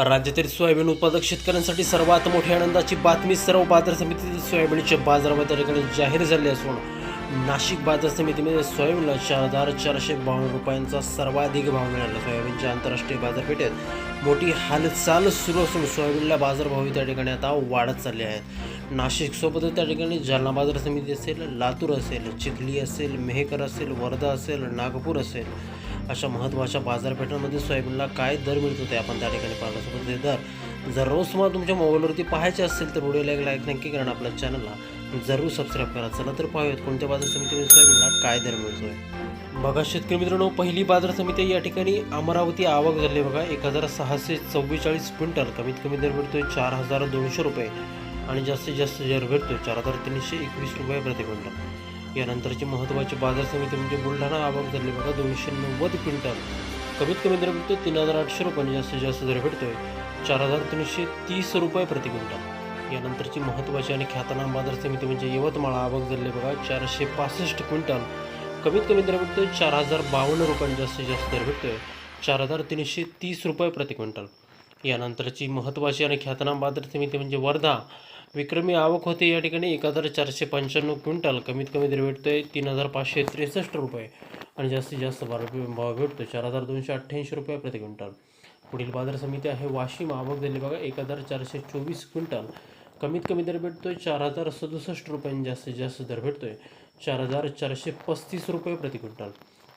राज्यातील सोयाबीन उत्पादक शेतकऱ्यांसाठी सर्वात मोठी आनंदाची बातमी सर्व बाजार समितीतील सोयाबीनचे बाजारभाव त्या ठिकाणी जाहीर झाले असून नाशिक बाजार समितीमध्ये सोयाबीनला चार हजार चारशे बावन्न रुपयांचा सर्वाधिक भाव मिळाला. सोयाबीनच्या आंतरराष्ट्रीय बाजारपेठेत मोठी हालचाल सुरू असून सोयाबीनला बाजारभाव त्या ठिकाणी आता वाढत चालले आहेत. नाशिकसोबतच त्या ठिकाणी जालना बाजार समिती असेल लातूर असेल चिखली असेल मेहकर असेल वर्धा असेल नागपूर असेल. अशा महत्त्वाच्या बाजारपेठांमध्ये सोयाबीनला काय दर मिळतो ते आपण त्या ठिकाणी पाहण्यासोबत ते दर जर रोज तुम्हाला तुमच्या मोबाईलवरती पाहायचे असेल तर व्हिडिओला एक लाईक नक्की करा आपल्या चॅनलला जरूर सबस्क्राईब करा. चला तर पाहूयात कोणत्या बाजार समितीमध्ये सोयाबीनला काय दर मिळतोय. बघा शेतकरी मित्रांनो पहिली बाजार समिती या ठिकाणी अमरावती आवक झाली बघा. एक हजार सहाशे चव्वेचाळीस क्विंटल कमीत कमी दर मिळतोय चार हजार दोनशे रुपये आणि जास्तीत जास्त दर भेटतोय चार हजार तीनशे एकवीस रुपये प्रति क्विंटल यानंतरची महत्त्वाची बाजार समिती म्हणजे बुलढाणा आवक झाली बघा दोनशे नव्वद क्विंटल. कमीत कमी दर भेटतो तीन हजार आठशे रुपये जास्तीत जास्त दर भेटतोय चार हजार तीनशे तीस रुपये प्रति क्विंटल. यानंतरची महत्त्वाची आणि ख्यातनाम बाजार समिती म्हणजे यवतमाळ आवक झाली बघा चारशे पासष्ट क्विंटल. कमीत कमी दर भेटतोय चार हजार बावन्न रुपयांनी. जास्तीत जास्त दर भेटतोय चार हजार तीनशे तीस रुपये प्रति क्विंटल. यानंतरची महत्त्वाची आणि ख्यातनाम बाजार समिती म्हणजे वर्धा. विक्रमी आवक होते या ठिकाणी एक हजार चारशे पंच्याण्णव क्विंटल. कमीत कमी दर भेटतोय तीन हजार पाचशे त्रेसष्ट रुपये आणि जास्तीत जास्त भाव भाव भेटतो चार हजार दोनशे अठ्ठ्याऐंशी रुपये प्रति क्विंटल. पुढील बाजार समिती आहे वाशिम. आवक झाली बघा एक हजार चारशे चोवीस क्विंटल. कमीत कमी दर भेटतोय चार हजार सदुसष्ट रुपयांनी जास्तीत जास्त दर भेटतोय चार हजार चारशे पस्तीस रुपये प्रति क्विंटल.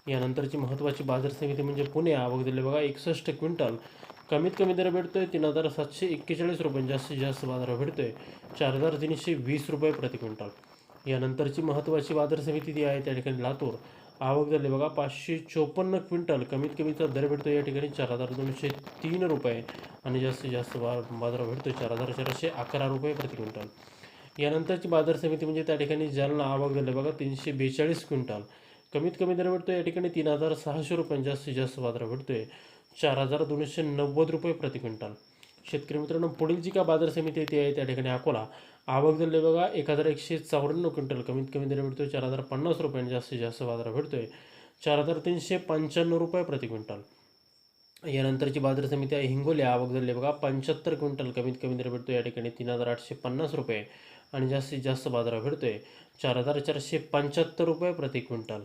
यानंतरची महत्त्वाची बाजार समिती म्हणजे पुणे. आवक दिली बघा एकसष्ट क्विंटल. कमीत कमी दर भेटतो आहे तीन हजार सातशे एक्केचाळीस रुपये. जास्तीत जास्त बाजार भेटतो आहे चार हजार तीनशे वीस रुपये प्रति क्विंटल. यानंतरची महत्त्वाची बाजार समिती जी आहे त्या ठिकाणी लातूर. आवक झाली बघा पाचशे चोपन्न क्विंटल. कमीत कमीचा दर भेटतो या ठिकाणी चार हजार दोनशे तीन रुपये. आणि जास्तीत जास्त बा बाजार भेटतो चार हजार चारशे अकरा रुपये प्रति क्विंटल. यानंतरची बाजार समिती म्हणजे त्या ठिकाणी जालना आवक झाली बघा तीनशे बेचाळीस क्विंटल. कमीत कमी दर भेटतो या ठिकाणी तीन हजार सहाशे रुपये. जास्तीत जास्त बाजार भेटतो आहे चार हजार दोनशे नव्वद रुपये प्रति क्विंटल. शेतकरी मित्रांनो पुढील जी का बाजार समिती आहे ती आहे त्या ठिकाणी अकोला. आवक झाली बघा एक हजार एकशे चौऱ्याण्णव क्विंटल. कमीत कमी दर भेटतोय चार हजार पन्नास रुपये आणि जास्तीत जास्त बाजार भेटतोय. चार हजार तीनशे पंच्याण्णव रुपये प्रति क्विंटल. यानंतरची बाजार समिती आहे हिंगोली. आवक झाली बघा पंच्याहत्तर क्विंटल. कमीत कमी दर भेटतो या ठिकाणी तीन हजार आठशे पन्नास रुपये आणि जास्तीत जास्त बाजार भेटतोय. चार हजार चारशे पंच्याहत्तर रुपये प्रति क्विंटल.